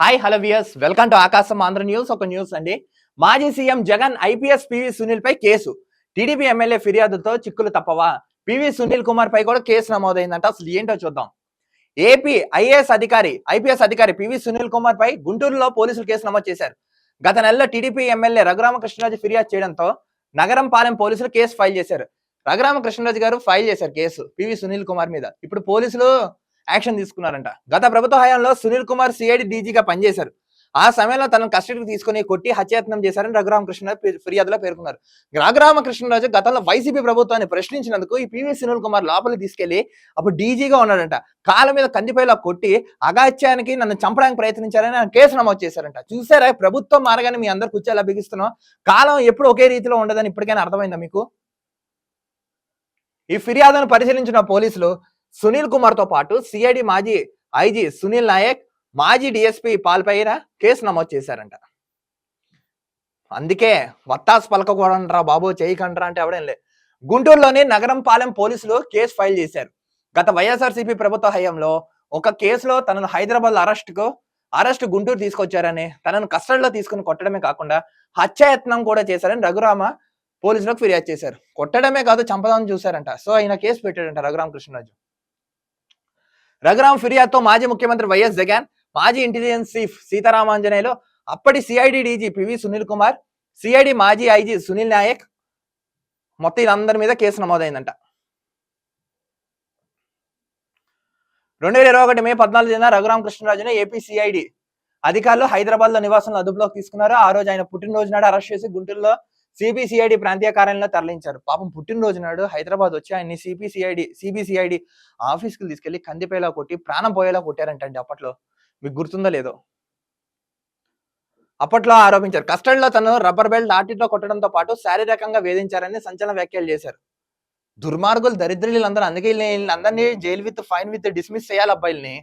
Hi hello viewers welcome to Aakasam Andhra news ఒక news అండి మాజీ CM Jagan IPS PV Sunil పై case. TDP MLA ఫిర్యాదుతో చిక్కులు తప్పవా? పివి సునీల్ కుమార్ పై కూడా కేసు నమోదైందంట. అసలు ఏంటో చూద్దాం. ఏపీ ఐఏఎస్ అధికారి ఐపీఎస్ అధికారి పివి సునీల్ కుమార్ పై గుంటూరులో పోలీసులు కేసు నమోదు చేశారు. గత నెలలో టీడీపీ ఎమ్మెల్యే రఘురామకృష్ణరాజు ఫిర్యాదు చేయడంతో నగరం పాలెం పోలీసులు కేసు ఫైల్ చేశారు. రఘురామకృష్ణరాజు గారు ఫైల్ చేశారు కేసు పివి సునీల్ కుమార్ మీద. ఇప్పుడు పోలీసులు యాక్షన్ తీసుకున్నారంట. గత ప్రభుత్వ హయాంలో సునీల్ కుమార్ సిఐడి డీజీగా పనిచేశారు. ఆ సమయంలో తనను కస్టడీకి తీసుకుని కొట్టి హత్యాయత్నం చేశారని రఘురామకృష్ణరాజు ఫిర్యాదులో పేర్కొన్నారు. రఘురామకృష్ణరాజు గతంలో వైసీపీ ప్రభుత్వాన్ని ప్రశ్నించినందుకు ఈ పివి సునీల్ కుమార్ లోపలికి తీసుకెళ్ళి అప్పుడు డీజీగా ఉన్నాడంట. కాళ్ళ మీద కందిపైలా కొట్టి అగాత్యానికి నన్ను చంపడానికి ప్రయత్నించారని కేసు నమోదు చేశారంట. చూసారా ప్రభుత్వం మారగానే మీ అందరు కూర్చోలా బిగిస్తున్నాం కాలం ఎప్పుడు ఒకే రీతిలో ఉండదని ఇప్పటికైనా అర్థమైందా మీకు? ఈ ఫిర్యాదును పరిశీలించిన పోలీసులు సునీల్ కుమార్తో పాటు సిఐడి మాజీ ఐజీ సునీల్ నాయక్ మాజీ డిఎస్పీ పాల్పైన కేసు నమోదు చేశారంట. అందుకే వత్తాస్ పలకకూడనరా బాబు చేయకండ్రా అంటే ఎవడేం లేదు గుంటూరులోని నగరం పాలెం పోలీసులు కేసు ఫైల్ చేశారు. గత వైఎస్ఆర్సీపీ ప్రభుత్వ హయాంలో ఒక కేసులో తనను హైదరాబాద్ అరెస్ట్కు అరెస్ట్ గుంటూరు తీసుకొచ్చారని తనను కస్టడీలో తీసుకుని కొట్టడమే కాకుండా హత్యాయత్నం కూడా చేశారని రఘురామ పోలీసులకు ఫిర్యాదు చేశారు. కొట్టడమే కాదు చంపదామని చూశారంట. సో ఆయన కేసు పెట్టాడంట రఘురామ కృష్ణరాజు రఘురామ్ ఫిర్యాదుతో మాజీ ముఖ్యమంత్రి వైఎస్ జగన్ మాజీ ఇంటెలిజెన్స్ చీఫ్ సీతారామాంజనేయులు అప్పటి CID DG PV Sunil Kumar CID మాజీ ఐజీ సునీల్ నాయక్ మొత్తం వీళ్ళందరి మీద కేసు నమోదైందంట. రెండు వేల ఇరవై ఒకటి మే పద్నాలుగు తేదీన రఘురామ కృష్ణరాజును ఏపీ సిఐడి అధికారులు హైదరాబాద్లో నివాసంలో అదుపులోకి తీసుకున్నారు. ఆ రోజు ఆయన పుట్టినరోజు నాడు అరెస్ట్ చేసి గుంటూరులో సిబిసిఐడి ప్రాంతీయ కార్యాలయంలో తరలించారు. పాపం పుట్టినరోజు నాడు హైదరాబాద్ వచ్చి ఆయన్ని సిపిసిఐడి సిబిసిఐడి ఆఫీస్కి తీసుకెళ్ళి కందిపేలా కొట్టి ప్రాణం పోయేలా కొట్టారంటండి అప్పట్లో. మీకు గుర్తుందో లేదో? అప్పట్లో ఆరోపించారు. కస్టడీలో తను రబ్బర్ బెల్ట్ లాఠీతో కొట్టడంతో పాటు శారీరకంగా వేధించారని సంచలన వ్యాఖ్యలు చేశారు. దుర్మార్గులు దరిద్రులు అందరూ అందుకే అందరినీ jail with fine with dismiss చేయాలి అబ్బాయిల్ని.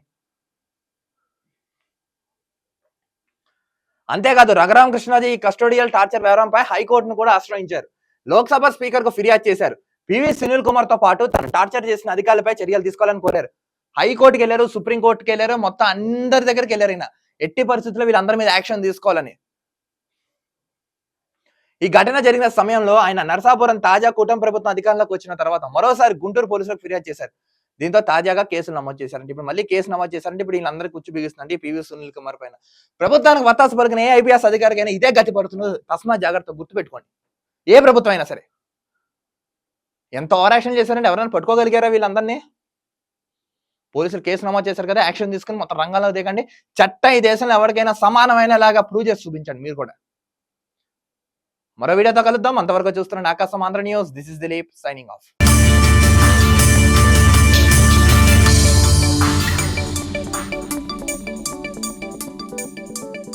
అంతేకాదు రఘురామకృష్ణాజీ ఈ కస్టోడియల్ టార్చర్ వ్యవహారంపై హైకోర్టును కూడా ఆశ్రయించారు. లోక్సభ స్పీకర్కు ఫిర్యాదు చేశారు. పివి సునీల్ కుమార్తో పాటు తను టార్చర్ చేసిన అధికారులపై చర్యలు తీసుకోవాలని కోరారు. హైకోర్టుకి వెళ్ళారు సుప్రీంకోర్టుకి వెళ్ళారు మొత్తం అందరి దగ్గరికి వెళ్ళారు ఈయన. ఎట్టి పరిస్థితుల్లో వీళ్ళందరి మీద యాక్షన్ తీసుకోవాలని. ఈ ఘటన జరిగిన సమయంలో ఆయన నరసాపురం తాజా కూటమి ప్రభుత్వం అధికారంలోకి వచ్చిన తర్వాత మరోసారి గుంటూరు పోలీసులకు ఫిర్యాదు చేశారు. దీంతో తాజాగా కేసులు నమోదు చేశారంటే ఇప్పుడు మళ్ళీ కేసు నమోదు చేశారంటే ఇప్పుడు వీళ్ళందరికీ కూర్చు బిగిస్తుందంటే పివి సునీల్ కుమార్ పైన. ప్రభుత్వానికి వత్తాసు పలికిన ఏ ఐపీఎస్ అధికారికైనా ఇదే గతి పడుతున్నది తస్మా జాగ్రత్త గుర్తుపెట్టుకోండి. ఏ ప్రభుత్వం అయినా సరే. ఎంత ఓవరాక్షన్ చేశారంటే ఎవరైనా పట్టుకోగలిగారా వీళ్ళందరినీ? పోలీసులు కేసు నమోదు చేశారు కదా యాక్షన్ తీసుకుని మొత్తం రంగంలో దిగండి. చట్ట ఈ దేశంలో ఎవరికైనా సమానమైన లాగా ప్రూవ్ చేసి చూపించండి మీరు కూడా. మరో వీడియోతో కలుద్దాం. అంతవరకు చూస్తున్నాను Aakasam Andhra news. This is Dileep signing off